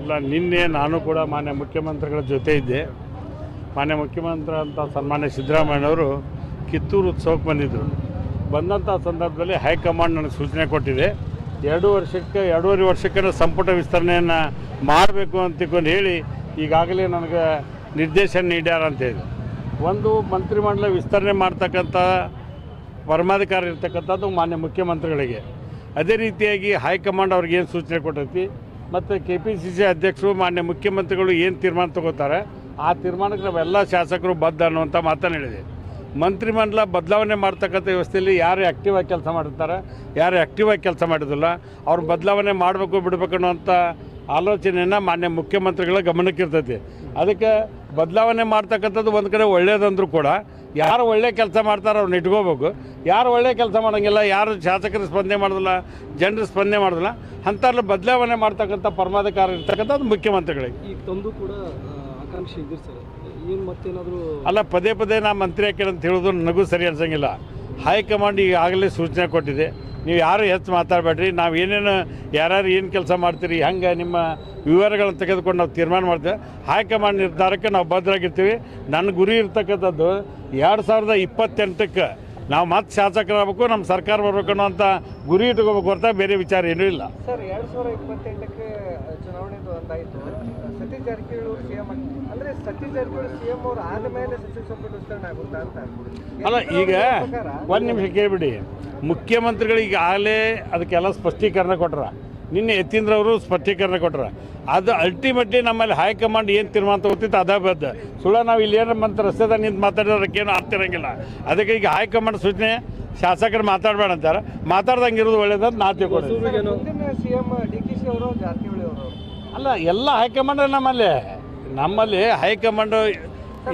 ಇಲ್ಲ, ನಿನ್ನೆ ನಾನು ಕೂಡ ಮಾನ್ಯ ಮುಖ್ಯಮಂತ್ರಿಗಳ ಜೊತೆ ಇದ್ದೆ. ಮಾನ್ಯ ಮುಖ್ಯಮಂತ್ರಿ ಅಂತ ಸನ್ಮಾನ್ಯ ಸಿದ್ದರಾಮಯ್ಯನವರು ಕಿತ್ತೂರು ಉತ್ಸವಕ್ಕೆ ಬಂದಿದ್ದರು ಬಂದಂಥ ಸಂದರ್ಭದಲ್ಲಿ ಹೈಕಮಾಂಡ್ ನನಗೆ ಸೂಚನೆ ಕೊಟ್ಟಿದೆ. ಎರಡು ವರ್ಷಕ್ಕೆ, ಎರಡೂವರೆ ವರ್ಷಕ್ಕೆ ಸಂಪುಟ ವಿಸ್ತರಣೆಯನ್ನು ಮಾಡಬೇಕು ಅಂತ ತಿಳ್ಕೊಂಡು ಹೇಳಿ ಈಗಾಗಲೇ ನನಗೆ ನಿರ್ದೇಶನ ನೀಡ್ಯಾರ ಅಂತ ಹೇಳಿ ಒಂದು ಮಂತ್ರಿಮಂಡಲ ವಿಸ್ತರಣೆ ಮಾಡ್ತಕ್ಕಂಥ ಪರಮಾಧಿಕಾರ ಇರ್ತಕ್ಕಂಥದ್ದು ಮಾನ್ಯ ಮುಖ್ಯಮಂತ್ರಿಗಳಿಗೆ. ಅದೇ ರೀತಿಯಾಗಿ ಹೈಕಮಾಂಡ್ ಅವ್ರಿಗೆ ಏನು ಸೂಚನೆ ಕೊಟ್ಟೈತಿ? ಮತ್ತು ಕೆ ಪಿ ಸಿ ಸಿ ಅಧ್ಯಕ್ಷರು, ಮಾನ್ಯ ಮುಖ್ಯಮಂತ್ರಿಗಳು ಏನು ತೀರ್ಮಾನ ತಗೋತಾರೆ, ಆ ತೀರ್ಮಾನಕ್ಕೆ ನಾವೆಲ್ಲ ಶಾಸಕರು ಬದ್ಧ ಅನ್ನುವಂಥ ಮಾತನ್ನು ಹೇಳಿದೆ. ಮಂತ್ರಿಮಂಡಲ ಬದಲಾವಣೆ ಮಾಡ್ತಕ್ಕಂಥ ವ್ಯವಸ್ಥೆಯಲ್ಲಿ ಯಾರು ಆ್ಯಕ್ಟಿವ್ ಆಗಿ ಕೆಲಸ ಮಾಡಿರ್ತಾರೆ, ಯಾರು ಆ್ಯಕ್ಟಿವ್ ಆಗಿ ಕೆಲಸ ಮಾಡೋದಿಲ್ಲ ಅವ್ರು ಬದಲಾವಣೆ ಮಾಡಬೇಕು ಬಿಡಬೇಕು ಅನ್ನುವಂಥ ಆಲೋಚನೆಯನ್ನು ಮಾನ್ಯ ಮುಖ್ಯಮಂತ್ರಿಗಳ ಗಮನಕ್ಕೆ ಇರ್ತೈತಿ. ಅದಕ್ಕೆ ಬದಲಾವಣೆ ಮಾಡ್ತಕ್ಕಂಥದ್ದು ಒಂದು ಕಡೆ ಒಳ್ಳೇದಂದ್ರೂ ಕೂಡ ಯಾರು ಒಳ್ಳೆ ಕೆಲಸ ಮಾಡ್ತಾರೋ ಅವ್ರನ್ನ ಇಟ್ಕೋಬೇಕು. ಯಾರು ಒಳ್ಳೆ ಕೆಲಸ ಮಾಡೋಂಗಿಲ್ಲ ಯಾರು ಶಾಸಕರು ಸ್ಪಂದನೆ ಮಾಡೋದಿಲ್ಲ ಜನರು ಸ್ಪಂದನೆ ಮಾಡೋದಿಲ್ಲ ಅಂಥವ್ರಲ್ಲಿ ಬದಲಾವಣೆ ಮಾಡ್ತಕ್ಕಂಥ ಪರಮಾಧಿಕಾರ ಇರ್ತಕ್ಕಂಥದ್ದು ಮುಖ್ಯಮಂತ್ರಿಗಳಿಗೆ. ಈಗ ತಂದು ಕೂಡ ಆಕಾಂಕ್ಷೆ ಸರ್. ಏನು ಮತ್ತೇನಾದರೂ ಅಲ್ಲ ಪದೇ ಪದೇ ನಾ ಮಂತ್ರಿ ಹಾಕಿರಂತ ಹೇಳೋದು ನನಗೂ ಸರಿ ಅನ್ಸಂಗಿಲ್ಲ. ಹೈಕಮಾಂಡ್ ಈಗಾಗಲೇ ಸೂಚನೆ ಕೊಟ್ಟಿದೆ. ನೀವು ಯಾರು ಹೆಚ್ಚು ಮಾತಾಡಬೇಡ್ರಿ, ನಾವು ಏನೇನು ಯಾರ್ಯಾರು ಏನು ಕೆಲಸ ಮಾಡ್ತೀರಿ, ಹೆಂಗೆ ನಿಮ್ಮ ವಿವರಗಳನ್ನು ತೆಗೆದುಕೊಂಡು ನಾವು ತೀರ್ಮಾನ ಮಾಡ್ತೇವೆ. ಹೈಕಮಾಂಡ್ ನಿರ್ಧಾರಕ್ಕೆ ನಾವು ಬದ್ಧರಾಗಿರ್ತೀವಿ ನನ್ನ ಗುರಿ ಇರ್ತಕ್ಕಂಥದ್ದು ಎರಡು ಸಾವಿರದ ಇಪ್ಪತ್ತೆಂಟಕ್ಕೆ ನಾವು ಮತ್ತೆ ಶಾಸಕರಾಗಬೇಕು ನಮ್ಮ ಸರ್ಕಾರ ಬರ್ಬೇಕು ಅಂತ ಗುರಿ ಇಟ್ಕೋಬೇಕು ಹೊರತ ಬೇರೆ ವಿಚಾರ ಏನೂ ಇಲ್ಲ. ಸರ್ ಎರಡು ಸಾವಿರ ಇಪ್ಪತ್ತೆಂಟಕ್ಕೆ ಚುನಾವಣೆ ಸತೀಶ್ ಜಾರಕಿಹೊಳಿ ಸಿ ಎಂ ಅಂದರೆ ಸತೀಶ್ ಜಾರಕಿಹೊಳಿ ಸಿ ಅವರು ಆದ ಮೇಲೆ ಸಚಿವ ಸಂಪುಟ ವಿಸ್ತರಣೆ ಆಗುತ್ತಾ ಅಂತ. ಅಲ್ಲ ಈಗ ಒಂದ್ ನಿಮಿಷ ಕೇಳಿಬಿಡಿ. ಮುಖ್ಯಮಂತ್ರಿಗಳು ಈಗಾಗಲೇ ಅದಕ್ಕೆಲ್ಲ ಸ್ಪಷ್ಟೀಕರಣ ಕೊಟ್ರ. ನಿನ್ನೆ ಯತೀಂದ್ರವರು ಸ್ಪಷ್ಟೀಕರಣ ಕೊಟ್ಟರು ಅದು ಅಲ್ಟಿಮೇಟ್ಲಿ ನಮ್ಮಲ್ಲಿ ಹೈಕಮಾಂಡ್ ಏನು ತೀರ್ಮಾನ ತಗೋತಿತ್ತು ಅದೇ ಬದ್ಧ ಸುಳ್ಳ ನಾವು ಇಲ್ಲಿ ಏನು ಮಂತ್ ರಸ್ತೆದಾಗ ನಿಂತು ಮಾತಾಡೋದಕ್ಕೇನು ಆಗ್ತಿರಂಗಿಲ್ಲ ಅದಕ್ಕೆ ಈಗ ಹೈಕಮಾಂಡ್ ಸೂಚನೆ ಶಾಸಕರು ಮಾತಾಡಬೇಡ ಅಂತಾರೆ. ಮಾತಾಡ್ದಂಗೆ ಇರೋದು ಒಳ್ಳೇದಂತ ನಾ ತಿಳ್ಕೊಂಡಿದ್ದೀನಿ. ಅವರು ಅವರು? ಅಲ್ಲ ಎಲ್ಲ ಹೈಕಮಾಂಡ್ ನಮ್ಮಲ್ಲಿ. ನಮ್ಮಲ್ಲಿ ಹೈಕಮಾಂಡ್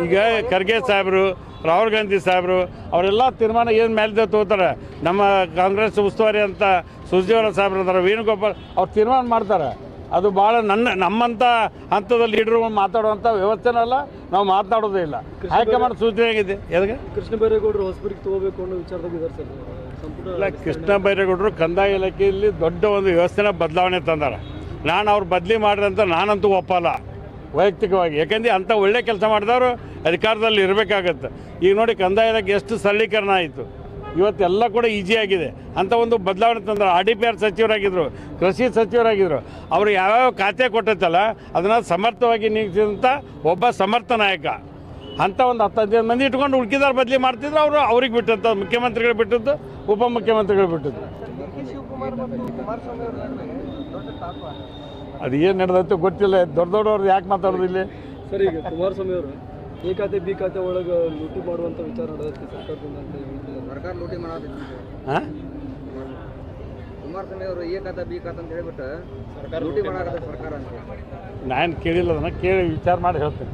ಈಗ ಖರ್ಗೆ ಸಾಹೇಬರು ರಾಹುಲ್ ಗಾಂಧಿ ಸಾಹೇಬರು ಅವರೆಲ್ಲ ತೀರ್ಮಾನ ಏನು ಮೇಲೆ ತಗೋತಾರೆ? ನಮ್ಮ ಕಾಂಗ್ರೆಸ್ ಉಸ್ತುವಾರಿ ಅಂತ ಸುರ್ಜೇವಾಲ ಸಾಹೇಬ್ರು ಅಂತಾರೆ ವೇಣುಗೋಪಾಲ್ ಅವ್ರು ತೀರ್ಮಾನ ಮಾಡ್ತಾರೆ. ಅದು ಭಾಳ ನನ್ನ ನಮ್ಮಂಥ ಹಂತದಲ್ಲಿ ಲೀಡ್ರು ಮಾತಾಡುವಂಥ ವ್ಯವಸ್ಥೆನಲ್ಲ ನಾವು ಮಾತನಾಡೋದೇ ಇಲ್ಲ. ಹೈಕಮಾಂಡ್ ಸೂಚನೆ ಆಗಿದೆ. ಎದಕ್ಕೆ ಕೃಷ್ಣ ಬೈರೇಗೌಡರು ಹೊಸಬರಿಗೆ ತಗೋಬೇಕು ಅನ್ನೋ ವಿಚಾರದಾಗ ಸರ್. ಇಲ್ಲ ಕೃಷ್ಣ ಬೈರೇಗೌಡರು ಕಂದಾಯ ಇಲಾಖೆಯಲ್ಲಿ ದೊಡ್ಡ ಒಂದು ವ್ಯವಸ್ಥೆನ ಬದಲಾವಣೆ ತಂದಾರೆ. ನಾನು ಅವ್ರು ಬದಲಿ ಮಾಡ್ರಿ ಅಂತ ನಾನಂತೂ ಒಪ್ಪಲ್ಲ. ವೈಯಕ್ತಿಕವಾಗಿ. ಯಾಕೆಂದರೆ ಅಂಥ ಒಳ್ಳೆ ಕೆಲಸ ಮಾಡಿದವರು ಅಧಿಕಾರದಲ್ಲಿ ಇರಬೇಕಾಗತ್ತೆ. ಈಗ ನೋಡಿ ಕಂದಾಯದಾಗ ಎಷ್ಟು ಸರಳೀಕರಣ ಆಯಿತು. ಇವತ್ತೆಲ್ಲ ಕೂಡ ಈಸಿ ಆಗಿದೆ. ಅಂಥ ಒಂದು ಬದಲಾವಣೆ ತಂದ್ರೆ ಆರ್ ಡಿ ಪಿ ಆರ್ ಸಚಿವರಾಗಿದ್ದರು ಕೃಷಿ ಸಚಿವರಾಗಿದ್ದರು ಅವರು ಯಾವ್ಯಾವ ಖಾತೆ ಕೊಟ್ಟೈತಲ್ಲ ಅದನ್ನು ಸಮರ್ಥವಾಗಿ ನೀಗಿಸಿದಂಥ ಒಬ್ಬ ಸಮರ್ಥ ನಾಯಕ. ಅಂಥ ಒಂದು ಹತ್ತು ಹದಿನೈದು ಮಂದಿ ಇಟ್ಕೊಂಡು ಉಳ್ಕಿದಾರ ಬದಲಿ ಮಾಡ್ತಿದ್ರು, ಅವರು ಅವ್ರಿಗೆ ಬಿಟ್ಟಂಥ ಮುಖ್ಯಮಂತ್ರಿಗಳು ಬಿಟ್ಟದ್ದು, ಉಪಮುಖ್ಯಮಂತ್ರಿಗಳು ಬಿಟ್ಟದ್ದು. ಅದು ಏನು ನಡೆದೈತೆ ಗೊತ್ತಿಲ್ಲ. ದೊಡ್ಡ ದೊಡ್ಡವ್ರು ಯಾಕೆ ಮಾತಾಡೋದು ಇಲ್ಲಿ? ಸರಿ ಈಗ ಕುಮಾರಸ್ವಾಮಿ ಅವರು ಈ ಖಾತೆ ಬಿ ಖಾತೆ ಒಳಗೆ ಲೂಟಿ ಮಾಡುವಂಥ ವಿಚಾರ ನಡೆದೈತಿ ಸರ್ಕಾರದಿಂದ ಅಂತ ಹೇಳ್ತಿದ್ದಾರೆ. ಸರ್ಕಾರ ಲೂಟಿ ಮಾಡೋದಿತ್ತು ಹಾಂ ಕುಮಾರಸ್ವಾಮಿ ಅವರು ಎ ಖಾತೆ ಬಿ ಖಾತೆ ಅಂತ ಸರ್ಕಾರ ಲೂಟಿ ಮಾಡಾಕತ್ತ ಸರ್ಕಾರ ಅಂತ. ನಾನು ಕೇಳಿಲ್ಲ ಅದನ್ನು ಕೇಳಿ ವಿಚಾರ ಮಾಡಿ ಹೇಳ್ತೀನಿ.